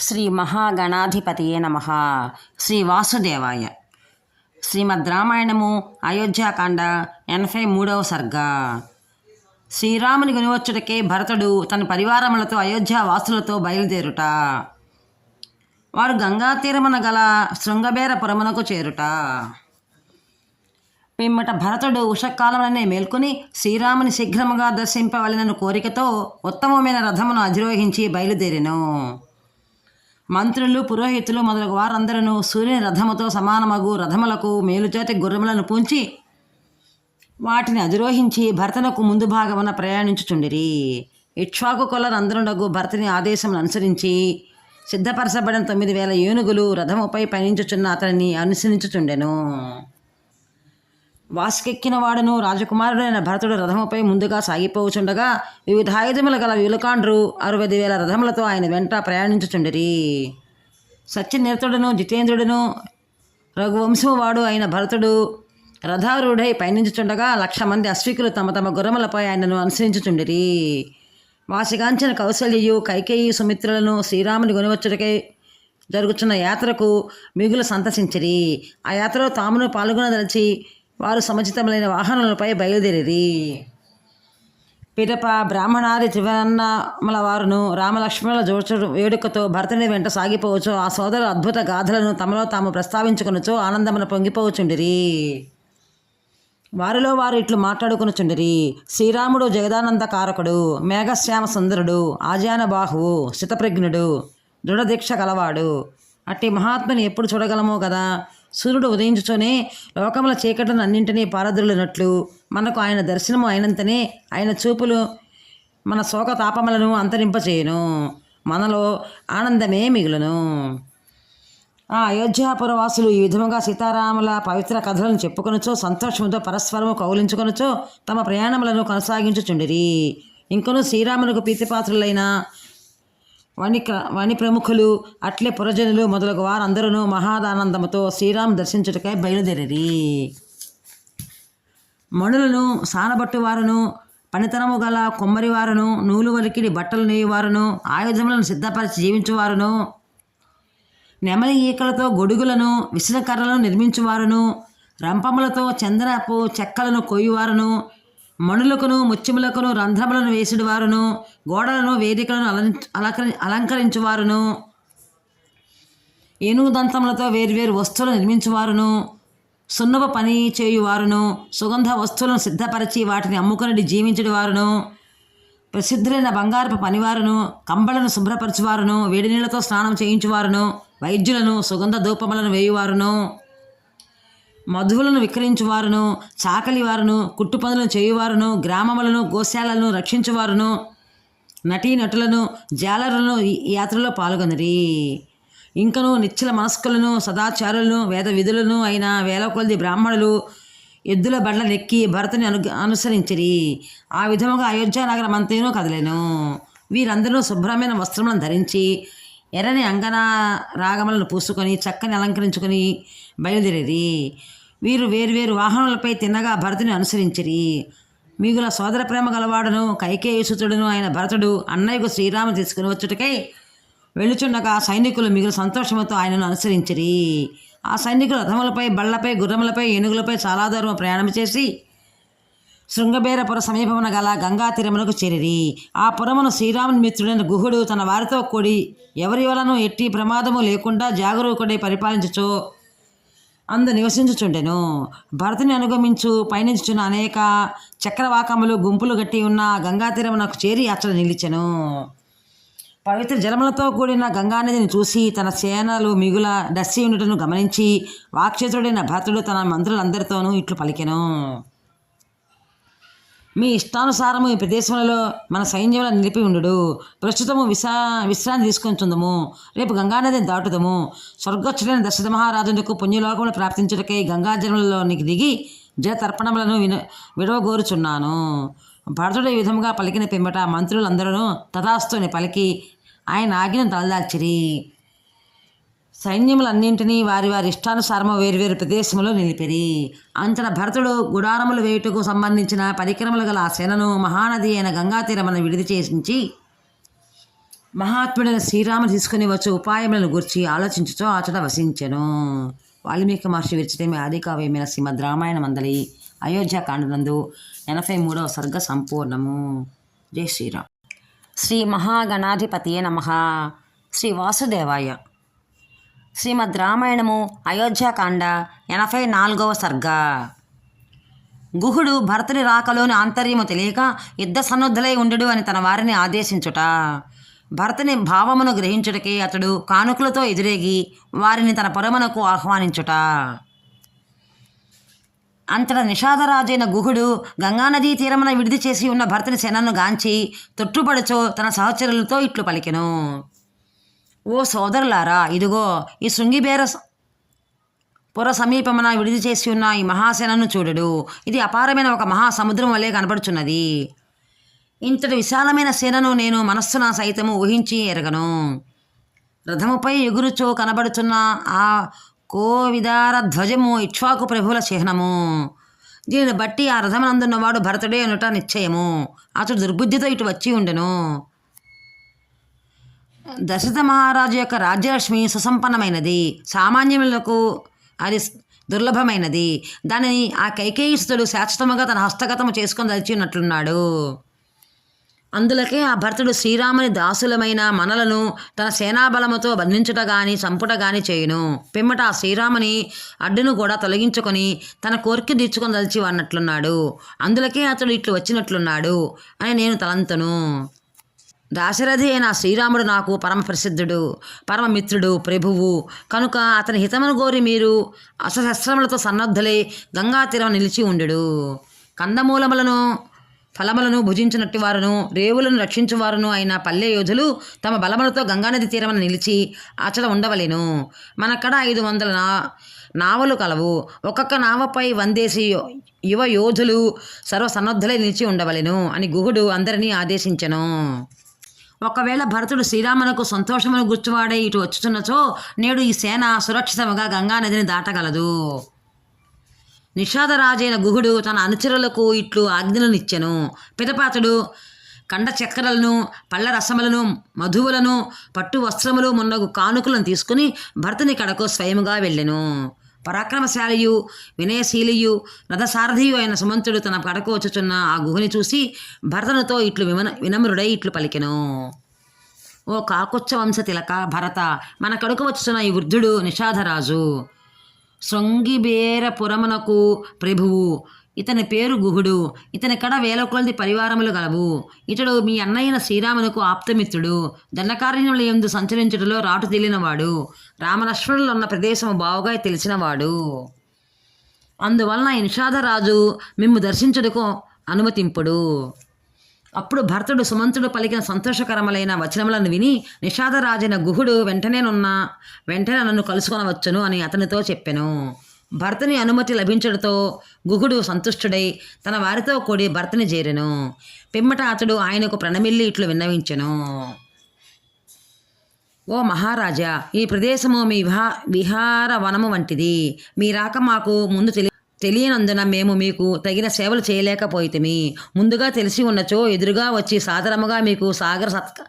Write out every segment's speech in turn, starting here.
శ్రీ మహాగణాధిపతియే నమ. శ్రీ వాసుదేవాయ. శ్రీమద్ రామాయణము అయోధ్యాకాండ ఎనభై మూడవ సర్గ. శ్రీరాముని గునివచ్చుటకే భరతుడు తన పరివారములతో అయోధ్య వాసులతో బయలుదేరుట. వారు గంగా తీరమున గల శృంగబేరపురమునకు చేరుట. పిమ్మట భరతుడు ఉషకాలంలోనే మేల్కొని శ్రీరాముని శీఘ్రముగా దర్శింపవలెనను కోరికతో ఉత్తమమైన రథమును అధిరోహించి బయలుదేరెను. మంత్రులు పురోహితులు మొదలగు వారందరూ సూర్యుని రథముతో సమానమగు రథములకు మేలుచేతి గుర్రములను పూంచి వాటిని అధిరోహించి భర్తనకు ముందు భాగమున ప్రయాణించుచుండిరి. ఇక్ష్వాకు కొలరందరుడగు భర్తని ఆదేశమును అనుసరించి సిద్ధపరచబడిన తొమ్మిది వేల ఏనుగులు రథముపై పయనించుచున్న అతనిని అనుసరించుచుండెను. వాసుకెక్కిన వాడును రాజకుమారుడైన భరతుడు రథముపై ముందుగా సాగిపోవచుండగా వివిధ ఆయుధములు గల విలుకాండ్రు అరవై వేల రథములతో ఆయన వెంట ప్రయాణించుచుండిరి. సత్యనిరతుడును జితేంద్రుడును రఘువంశము వాడు అయిన భరతుడు రథారూఢై పయనించుచుండగా లక్ష మంది అశ్వికులు తమ తమ గుర్రములపై ఆయనను అనుసరించుచుండిరి. వాసిగాంచిన కౌశల్యయు కైకేయి సుమిత్రులను శ్రీరాముని కొనివచ్చుటకై జరుగుతున్న యాత్రకు మిగులు సంతసించిరి. ఆ యాత్రలో తామును పాల్గొనదలిచి వారు సముచితములైన వాహనములపై బయలుదేరి పిదప బ్రాహ్మణాది త్రివర్ణముల వారును రామలక్ష్మణుల జోడు వేడుకతో భర్తని వెంట సాగిపోవచ్చు. ఆ సోదరు అద్భుత గాథలను తమలో తాము ప్రస్తావించుకొనొచ్చు ఆనందమున పొంగిపోవచుండిరి వారిలో వారు ఇట్లు మాట్లాడుకునుచుండిరి. శ్రీరాముడు జగదానంద కారకుడు మేఘశ్యామ సుందరుడు ఆజాన బాహువు శితప్రజ్ఞుడు దృఢదీక్ష గలవాడు. అట్టి మహాత్మని ఎప్పుడు చూడగలమో కదా సూర్యుడు ఉదయించుతూనే లోకముల చీకట్లను అన్నింటినీ పారద్రులినట్లు మనకు ఆయన దర్శనము అయినంతనే ఆయన చూపులు మన శోక తాపములను అంతరింపచేయును. మనలో ఆనందమే మిగులును. ఆ అయోధ్యాపురవాసులు ఈ విధముగా సీతారాముల పవిత్ర కథలను చెప్పుకొనుచో సంతోషంతో పరస్పరము కౌలించుకొనుచో తమ ప్రయాణములను కొనసాగించుచుండిరి. ఇంకను శ్రీరాములకు ప్రీతిపాత్రులైన వణిక వణి ప్రముఖులు అట్లే పురజనులు మొదలగు వారందరూ మహాదానందముతో శ్రీరామ్ దర్శించుటకై బయలుదేరి మణులను సానబట్టువారును పనితనము గల కొమ్మరివారును నూలు వలికిడి బట్టలు నేయువారును ఆయుధములను సిద్ధపరిచి జీవించువారును నెమలి ఈకలతో గొడుగులను విసనకర్రలను నిర్మించువారును రంపములతో చందనపు చెక్కలను కొయ్యువారును మణులకును ముత్యములకును రంధ్రములను వేసిడివారును గోడలను వేదికలను అలం అలంకరి అలంకరించువారును. ఏనుగు దంతములతో వేర్వేరు వస్తువులు నిర్మించువారును. సున్నపు పని చేయువారును. సుగంధ వస్తువులను సిద్ధపరిచి వాటిని అమ్ముకొని జీవించడి వారును ప్రసిద్ధులైన బంగారపు పనివారును. కంబలను శుభ్రపరచువారును. వేడి నీళ్ళతో స్నానం చేయించువారును. వైద్యులను సుగంధ ధూపములను వేయువారును. మధువులను విక్రయించువారును చాకలివారును కుట్టుపనులను చేయువారును గ్రామములను గోశాలను రక్షించువారును నటీనటులను జాలరులను ఈ యాత్రలో పాల్గొనరి. ఇంకను నిచ్చల మనస్కులను సదాచారులను వేద విధులను అయిన వేల కొలది బ్రాహ్మణులు ఎద్దుల బండ్ల నెక్కి భరతుని అను అనుసరించిరి. ఆ విధముగా అయోధ్య నగరం అంతేనూ కదలేను. వీరందరూ శుభ్రమైన వస్త్రములను ధరించి ఎర్రని అంగన రాగములను పూసుకొని చక్కని అలంకరించుకొని బయలుదేరేది వీరు వేర్వేరు వాహనాలపై తిన్నగా భరతుని అనుసరించిరి. మిగుల సోదర ప్రేమ గలవాడును కైకేయసుతుడును ఆయన భరతుడు అన్నయ్యకు శ్రీరామ తీసుకుని వచ్చుటకై వెళ్ళుచుండగా సైనికులు మిగులు సంతోషముతో ఆయనను అనుసరించిరి. ఆ సైనికులు రథములపై బళ్ళపై గుర్రములపై ఏనుగులపై చాలా దూరం ప్రయాణం చేసి శృంగబేరపుర సమీపమున గల గంగా తీరమునకు చేరిరి. ఆ పురమును శ్రీరాముని మిత్రుడైన గుహుడు తన వారితో కూడి ఎవరి వలన ఎట్టి ప్రమాదము లేకుండా జాగరూకుడై పరిపాలించుచో అందు నివసించుచుండెను. భరతుని అనుగమించు పయనించుచున్న అనేక చక్రవాకములు గుంపులు గట్టి ఉన్న గంగా తీరమునకు చేరి అచ్చట నిలిచెను. పవిత్ర జలములతో కూడిన గంగానదిని చూసి తన సేనలు మిగుల డస్సి ఉండుటను గమనించి వాక్షేత్రుడైన భరతుడు తన మంత్రులందరితోనూ ఇట్లు పలికెను. మీ ఇష్టానుసారము ఈ ప్రదేశంలో మన సైన్యంలో నిలిపి ఉండు ప్రస్తుతము విశా విశ్రాంతి తీసుకొంచుందము రేపు గంగానదిని దాటుదము. స్వర్గచ్చుడైన దశరథ మహారాజునకు పుణ్యలోకములు ప్రాప్తించుటకై గంగాజలంలోనికి దిగి జలతర్పణములను విన విడవగోరుచున్నాను. భరతుడు ఈ విధముగా పలికిన పిమ్మట మంత్రులందరూ తథాస్తుని పలికి ఆయన ఆజ్ఞను తలదాల్చిరి. సైన్యములన్నింటినీ వారి వారి ఇష్టానుసారము వేరువేరు ప్రదేశములో నిలిపిరి. అంతట భరతుడు గుడారములు వేయుటకు సంబంధించిన పరికరములు గల ఆ సేనను మహానది అయిన గంగాతీరమును విడిది చేసించి మహాత్ముడైన శ్రీరాముడు తీసుకుని వచ్చే ఉపాయములను గురించి ఆలోచించుతో అతడ వసించెను. వాల్మీకి మహర్షి విరచితమే ఆదికావ్యమైన శ్రీమద్ రామాయణ మందలి అయోధ్యాకాండనందు ఎనభై మూడవ సర్గ సంపూర్ణము. జై శ్రీరామ్. శ్రీ మహాగణాధిపతియే నమ. శ్రీ వాసుదేవాయ. శ్రీమద్ రామాయణము అయోధ్యాకాండ ఎనభై నాలుగవ సర్గ. గుహుడు భరతుని రాకలోని ఆంతర్యము తెలియక యుద్ధ సన్నద్ధులై ఉండడు అని తన వారిని ఆదేశించుట. భరతుని భావమును గ్రహించుటకే అతడు కానుకలతో ఎదురేగి వారిని తన పరమనకు ఆహ్వానించుట. అంతట నిషాదరాజైన గుహుడు గంగానదీ తీరమున విడిది చేసి ఉన్న భరతుని సేనను గాంచి తొట్టుపడుచో తన సహచరులతో ఇట్లు పలికెను. ఓ సోదరులారా ఇదిగో ఈ శృంగిబేర స- పుర సమీపమున విడిది చేసి ఉన్న ఈ మహాసేనను చూడడు. ఇది అపారమైన ఒక మహాసముద్రం వలె కనబడుచున్నది ఇంతటి విశాలమైన సేనను నేను మనస్సున సైతము ఊహించి ఎరగను. రథముపై ఎగురుచో కనబడుచున్న ఆ కోవిదార ధ్వజము ఇక్ష్వాకు ప్రభువుల చిహ్నము. దీనిని బట్టి ఆ రథమనందున్నవాడు భరతుడే అనుట నిశ్చయము. అతడు దుర్బుద్ధితో ఇటు వచ్చి ఉండెను. దశరథ మహారాజు యొక్క రాజ్యలక్ష్మి సుసంపన్నమైనది. సామాన్యములకు అది దుర్లభమైనది. దానిని ఆ కైకేయిస్తుడు శాశ్వతముగా తన హస్తగతము చేసుకొని దలిచి ఉన్నట్లున్నాడు అందులకే ఆ భర్తుడు శ్రీరాముని దాసులమైన మనలను తన సేనాబలముతో బంధించుట గాని చంపుట గాని చేయును. పిమ్మట ఆ శ్రీరాముని అడ్డును కూడా తొలగించుకొని తన కోరిక తీర్చుకొని దలిచి అన్నట్లున్నాడు అందులకే అతడు ఇట్లు వచ్చినట్లున్నాడు అని నేను తలంతను. దాశరథి అయిన శ్రీరాముడు నాకు పరమ ప్రసిద్ధుడు పరమమిత్రుడు ప్రభువు. కనుక అతని హితమును గోరి మీరు అసశస్త్రములతో సన్నద్ధులై గంగా తీరం నిలిచి ఉండుడు. కందమూలములను ఫలములను భుజించినట్టు వారును రేవులను రక్షించువారును అయిన పల్లె యోధులు తమ బలములతో గంగానది తీరమని నిలిచి అచట ఉండవలెను. మనక్కడ ఐదు వందల నా నావలు కలవు. ఒక్కొక్క నావపై వందేసి యో- యువ యోధులు సర్వసన్నద్ధులై నిలిచి ఉండవలెను అని గుహుడు అందరినీ ఆదేశించెను. ఒకవేళ భరతుడు శ్రీరామునకు సంతోషమును గుర్చువాడే ఇటు వచ్చుచున్నచో నేడు ఈ సేన సురక్షితముగా గంగానదిని దాటగలదు. నిషాదరాజైన గుహుడు తన అనుచరులకు ఇట్లు ఆజ్ఞలనిచ్చెను. పితపాతుడు కండ చక్కెరలను పళ్ళ రసములను మధువులను పట్టు వస్త్రములు మున్నగు కానుకలను తీసుకుని భర్తని కడకు స్వయముగా వెళ్ళెను. పరాక్రమశాలియు వినయశీలియు రథసారథియు అయిన సుమంతుడు తన కడకు వచ్చుచున్న ఆ గుహని చూసి భరతనుతో ఇట్లు విమన వినమ్రుడై ఇట్లు పలికెను. ఓ కాకుచ్చ వంశ తిలక భరత మన కడుకు వచ్చుచున్న ఈ వృద్ధుడు నిషాధరాజు. శృంగిబేరపురమునకు ప్రభువు ఇతని పేరు గుహుడు. ఇతని కడ వేల కొలది పరివారములు గలవు. ఇతడు మీ అన్నయ్యన శ్రీరామునకు ఆప్తమిత్రుడు. దండకారణ్యముల ఎందు సంచరించుటలో రాటు తేలినవాడు. రామలక్ష్మణులు ఉన్న ప్రదేశము బావుగా తెలిసినవాడు. అందువలన ఇన్షాదరాజు నిషాదరాజు మిమ్ము దర్శించుటకు అనుమతింపుడు. అప్పుడు భరతుడు సుమంతుడు పలికిన సంతోషకరములైన వచనములను విని నిషాదరాజైన గుహుడు వెంటనేనున్న వెంటనే నన్ను కలుసుకొనవచ్చును అని అతనితో చెప్పెను. భర్తని అనుమతి లభించడంతో గుహుడు సంతుష్టుడై తన వారితో కూడి భర్తని చేరెను. పిమ్మట అతడు ఆయనకు ప్రణమిల్లి ఇట్లు విన్నవించెను. ఓ మహారాజా ఈ ప్రదేశము మీ విహా విహార వనము వంటిది. మీ రాక మాకు ముందు తెలి తెలియనందున మేము మీకు తగిన సేవలు చేయలేకపోయితిమి. ముందుగా తెలిసి ఉన్నచో ఎదురుగా వచ్చి సాదరముగా మీకు సాగర సత్క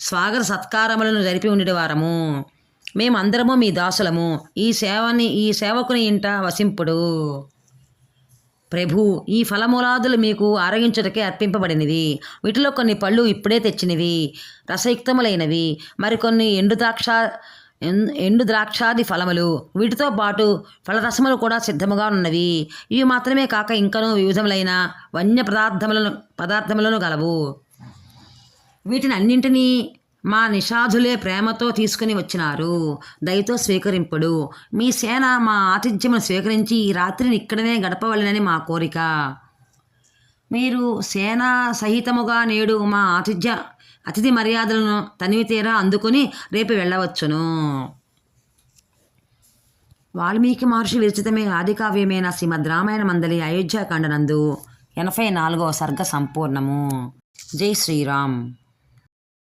స్వాగర సత్కారములను జరిపి ఉండేవారము మేమందరము మీ దాసులము. ఈ సేవని ఈ సేవకుని ఇంట వసింపుడు. ప్రభు ఈ ఫలమూలాదులు మీకు ఆరగించుటకే అర్పింపబడినవి. వీటిలో కొన్ని పళ్ళు ఇప్పుడే తెచ్చినవి. రసయుక్తములైనవి. మరికొన్ని ఎండు ద్రాక్ష ఎన్- ఎండు ద్రాక్షాది ఫలములు. వీటితో పాటు ఫలరసములు కూడా సిద్ధముగా ఉన్నవి. ఇవి మాత్రమే కాక ఇంకనూ వివిధములైన వన్య పదార్థములను పదార్థములను గలవు. వీటిని అన్నింటినీ మా నిషాధులే ప్రేమతో తీసుకుని వచ్చినారు. దయతో స్వీకరింపుడు. మీ సేన మా ఆతిథ్యమును స్వీకరించి ఈ రాత్రిని ఇక్కడనే గడపవలనని మా కోరిక. మీరు సేనా సహితముగా నేడు మా ఆతిథ్య అతిథి మర్యాదలను తనివి తీరా అందుకొని రేపు వెళ్ళవచ్చును. వాల్మీకి మహర్షి విరచితమే ఆదికావ్యమైన శ్రీమద్ రామాయణ మందలి అయోధ్యాకాండనందు ఎనభై నాలుగవ సర్గ సంపూర్ణము. జై శ్రీరామ్.